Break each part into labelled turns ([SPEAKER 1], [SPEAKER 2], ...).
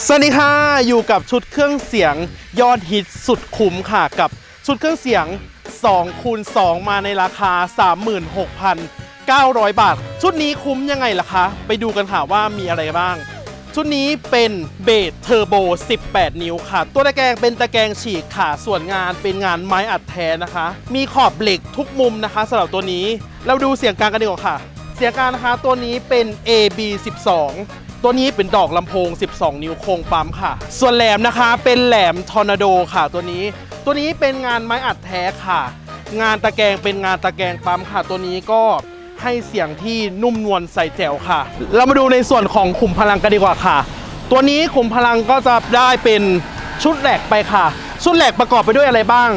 [SPEAKER 1] สวัสดีค่ะ อยู่กับชุดเครื่องเสียงยอดฮิตสุดคุ้มค่ะกับชุดเครื่องเสียง2คูณ2มาในราคา 36,900 บาท ชุดนี้คุ้มยังไงล่ะคะ ไปดูกันค่ะว่ามีอะไรบ้าง ชุดนี้เป็นเบสเทอร์โบ 18 นิ้วค่ะ ตัวตะแกรงเป็นตะแกรงฉีกค่ะ ส่วนงานเป็นงานไม้อัดแท้นะคะ มีขอบเหล็กทุกมุมนะคะสำหรับตัวนี้ เราดูเสียงกลางกันดีกว่าค่ะ เสียงกลางนะคะตัวนี้เป็น AB 12 ตัวนี้เป็นดอกลำโพง 12 นิ้วโครงปั๊มค่ะ ส่วนแหลมนะคะเป็นแหลมทอร์นาโดค่ะตัวนี้ ตัวนี้เป็นงานไม้อัดแท้ค่ะ งานตะแกรงเป็นงานตะแกรงปั๊มค่ะ ตัวนี้ก็ให้เสียงที่นุ่มนวลใส่แจ๋วค่ะ เรามาดูในส่วนของขุมพลังกันดีกว่าค่ะ ตัวนี้ขุมพลังก็จะได้เป็นชุดแหลกไปค่ะ ชุดแหลกประกอบไปด้วยอะไรบ้าง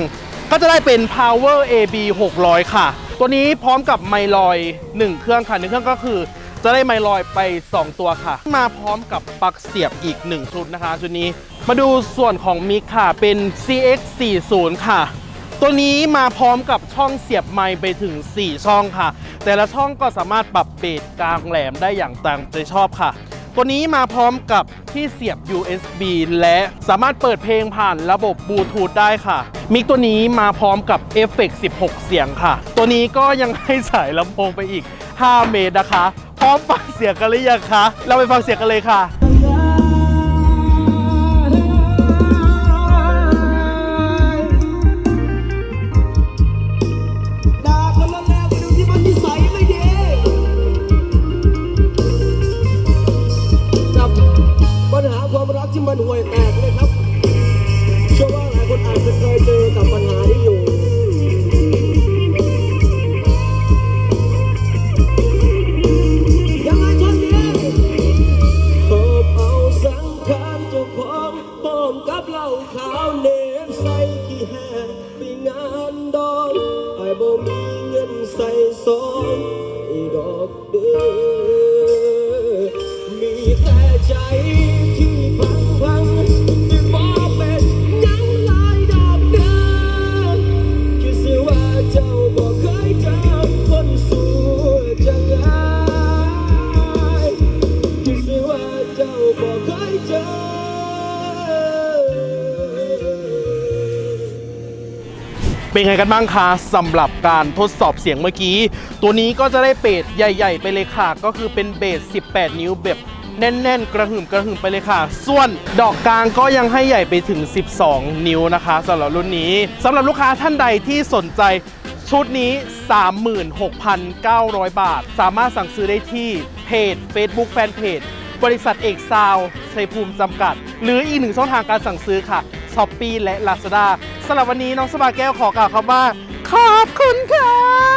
[SPEAKER 1] ก็จะได้เป็น Power AB 600 ค่ะ ตัวนี้พร้อมกับไมลอย 1 เครื่องค่ะหนึ่งเครื่องก็คือ จะได้ไมลอยไป 2 ตัวค่ะ มาพร้อมกับปลั๊กเสียบอีก 1 ชุดนะคะ ชุดนี้มาดูส่วนของมิกค่ะเป็น CX 40ค่ะ ตัวนี้มาพร้อมกับช่องเสียบไมไปถึง 4 ช่องค่ะ แต่ละช่องก็สามารถปรับเบสกลางแหลมได้อย่างตามใจชอบค่ะ ตัวนี้มาพร้อมกับที่เสียบ USB และสามารถเปิดเพลงผ่านระบบบลูทูธได้ค่ะ มิกตัวนี้มาพร้อมกับเอฟเฟกต์16 เสียงค่ะ ตัวนี้ก็ยังให้สายลำโพงไปอีก 5 เมตรนะคะ ร้อมฟังเสียงกันหรือยังคะ เราไปฟังเสียงกันเลยค่ะ
[SPEAKER 2] ด่ากันล้วแน่ไปดูที่มันนิสัยไม่ดีกับปัญหาความรักที่มันห่วยแตก เหล้าขาวเนบใส่ขี้แห้งไปงานดองไอ้บ่มีเงินใส่ซองอีดอกเด้อ
[SPEAKER 1] เป็นไงกันบ้างคะสำหรับการทดสอบเสียงเมื่อกี้ ตัวนี้ก็จะได้เบสใหญ่ ๆ ไปเลยค่ะ ก็คือเป็นเบส 18 นิ้วแบบแน่น ๆ กระหึ่มกระหึ่มไปเลยค่ะ ส่วนดอกกลางก็ยังให้ใหญ่ไปถึง 12 นิ้วนะคะสำหรับรุ่นนี้สำหรับลูกค้าท่านใดที่สนใจชุดนี้ 36,900 บาท สามารถสั่งซื้อได้ที่เพจ Facebook Fanpage บริษัทเอกซาวชัยภูมิจำกัด หรืออีกหนึ่งช่องทางการสั่งซื้อค่ะช้อปปีและ Lazada สำหรับวันนี้น้องสบาแก้วขอกล่าวคำว่า ขอบคุณค่ะ